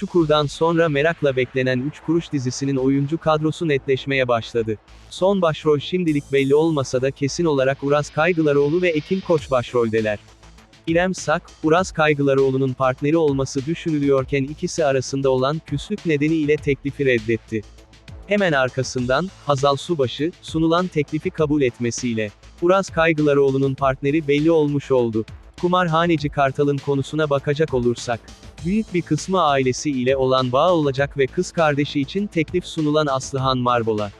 Çukur'dan sonra merakla beklenen 3 Kuruş dizisinin oyuncu kadrosu netleşmeye başladı. Son başrol şimdilik belli olmasa da kesin olarak Uraz Kaygılaroğlu ve Ekin Koç başroldeler. İrem Sak, Uraz Kaygılaroğlu'nun partneri olması düşünülüyorken ikisi arasında olan küslük nedeniyle teklifi reddetti. Hemen arkasından, Hazal Subaşı, sunulan teklifi kabul etmesiyle, Uraz Kaygılaroğlu'nun partneri belli olmuş oldu. Kumarhaneci Kartal'ın konusuna bakacak olursak, büyük bir kısmı ailesi ile olan bağ olacak ve kız kardeşi için teklif sunulan Aslıhan Marbola.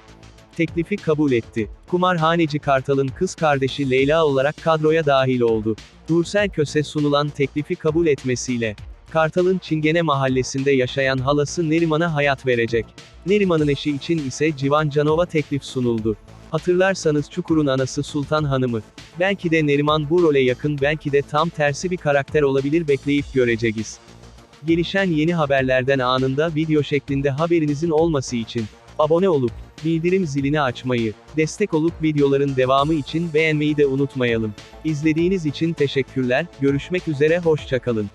Teklifi kabul etti. Kumarhaneci Kartal'ın kız kardeşi Leyla olarak kadroya dahil oldu. Nursel Köse sunulan teklifi kabul etmesiyle, Kartal'ın Çingene mahallesinde yaşayan halası Neriman'a hayat verecek. Neriman'ın eşi için ise Civan Canova teklif sunuldu. Hatırlarsanız Çukur'un anası Sultan Hanım'ı. Belki de Neriman bu role yakın belki de tam tersi bir karakter olabilir bekleyip göreceğiz. Gelişen yeni haberlerden anında video şeklinde haberinizin olması için abone olup bildirim zilini açmayı, destek olup videoların devamı için beğenmeyi de unutmayalım. İzlediğiniz için teşekkürler, görüşmek üzere hoşçakalın.